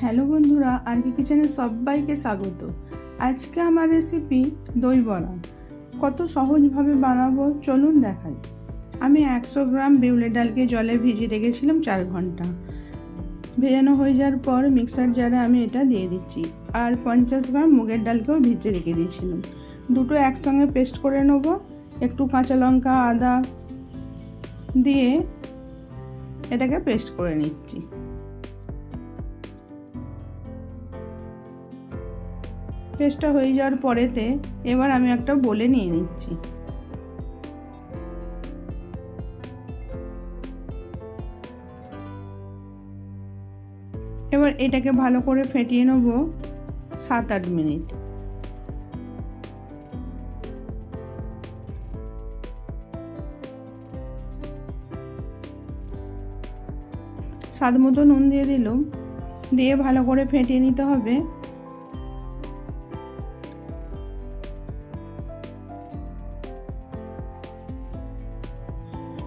Hello বন্ধুরা আরকি কিচেনে সবাইকে স্বাগত। আজকে আমার রেসিপি দই বড়া। কত সহজভাবে বানাবো চলুন দেখাই। আমি একশো গ্রাম বিউলি ডালকে জলে ভিজিয়ে রেখেছিলাম চার ঘণ্টা। ভেজানো হয়ে যাওয়ার পর মিক্সার জারে আমি এটা দিয়ে দিচ্ছি। আর পঞ্চাশ গ্রাম মুগের ডালকেও ভিজে রেখে দিয়েছিলাম। দুটো একসঙ্গে পেস্ট করে নেব। একটু কাঁচা লঙ্কা, আদা দিয়ে এটাকে পেস্ট করে নিচ্ছি। পেস্টটা হয়ে যাওয়ার পরেতে এবার আমি একটা বলে নিয়ে নিচ্ছি। এবার এটাকে ভালো করে ফেটিয়ে নেব সাত আট মিনিট। স্বাদ মতো নুন দিয়ে দিলাম। দিয়ে ভালো করে ফেটিয়ে নিতে হবে।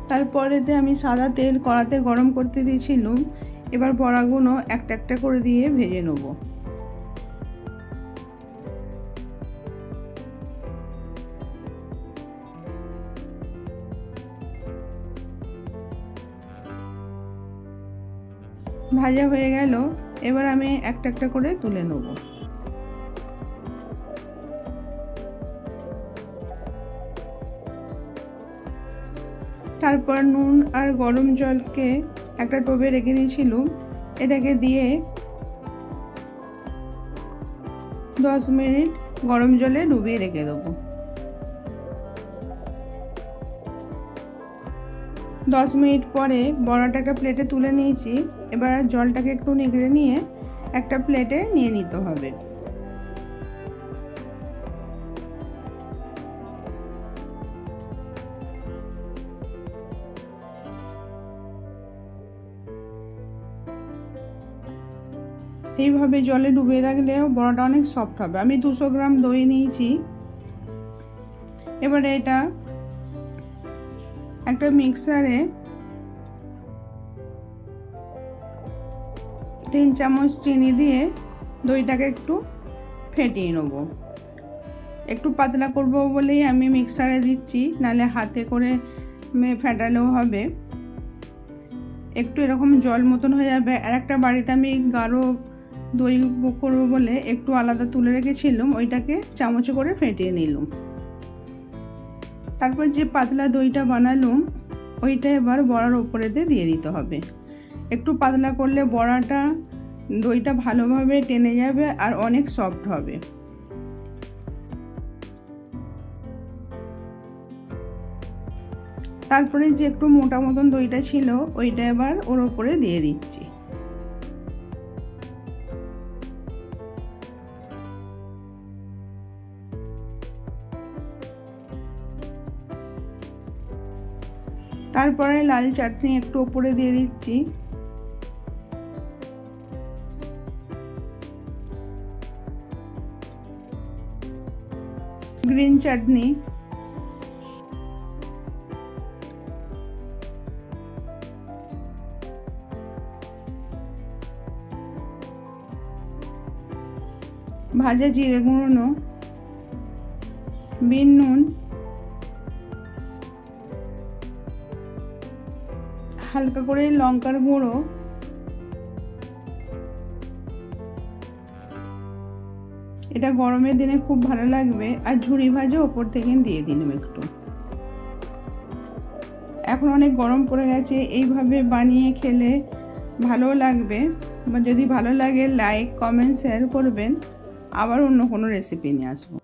তারপরেতে আমি সাদা তেল কড়াতে গরম করতে দিয়েছিলাম, এবার বড়াগুলো একটা একটা করে দিয়ে ভেজে নেব। ভাজা হয়ে গেল, এবার আমি একটা একটা করে তুলে নেব। তারপর নুন আর গরম জলকে একটা টোবে রেখে দিয়েছিলাম এটাকে দিয়ে দশ মিনিট গরম জলে ডুবিয়ে রেখে দেবো। দশ মিনিট পরে বড়াটাকে প্লেটে তুলে নিয়েছি। এবার জলটাকে একটু নিগড়ে নিয়ে একটা প্লেটে নিয়ে নিতে হবে। এইভাবে জলে ডুবিয়ে রাখলে বড়াটা অনেক সফট হবে। আমি দুশো গ্রাম দই নিয়েছি। এবারে এটা একটা মিক্সারে তিন চামচ চিনি দিয়ে দইটাকে একটু ফেটিয়ে নেব। একটু পাতলা করব বলেই আমি মিক্সারে দিচ্ছি নালে হাতে করে ফেটালেও হবে। একটু এরকম জল মতন হয়ে যাবে। আর একটা বাড়িতে আমি গাঢ় দই করব বলে একটু আলাদা তুলে রেখেছিলাম, ওইটাকে চামচে করে ফেটিয়ে নিলাম। তারপর যে পাতলা দইটা বানালুম, ওইটা এবার বড়ার ওপরেতে দিয়ে দিতে হবে। একটু পাতলা করলে বড়াটা, দইটা ভালোভাবে টেনে যাবে আর অনেক সফট হবে। তারপরে যে একটু মোটা মতন দইটা ছিল, ওইটা এবার ওর ওপরে দিয়ে দিচ্ছি। তারপরে লাল চাটনি একটু ওপরে দিয়ে দিচ্ছি। গ্রিন চাটনি। ভাজা জিরে গুঁড়ো বিন নুন। হালকা করে লঙ্কার গুঁড়ো। এটা গরমের দিনে খুব ভালো লাগবে। আর ঝুড়ি ভাজা ওপর থেকে দিয়ে দিলাম একটু। এখন অনেক গরম পড়ে গেছে, এইভাবে বানিয়ে খেলে ভালো লাগবে। যদি ভালো লাগে লাইক কমেন্ট শেয়ার করবেন। আবার অন্য কোনো রেসিপি নিয়ে আসব।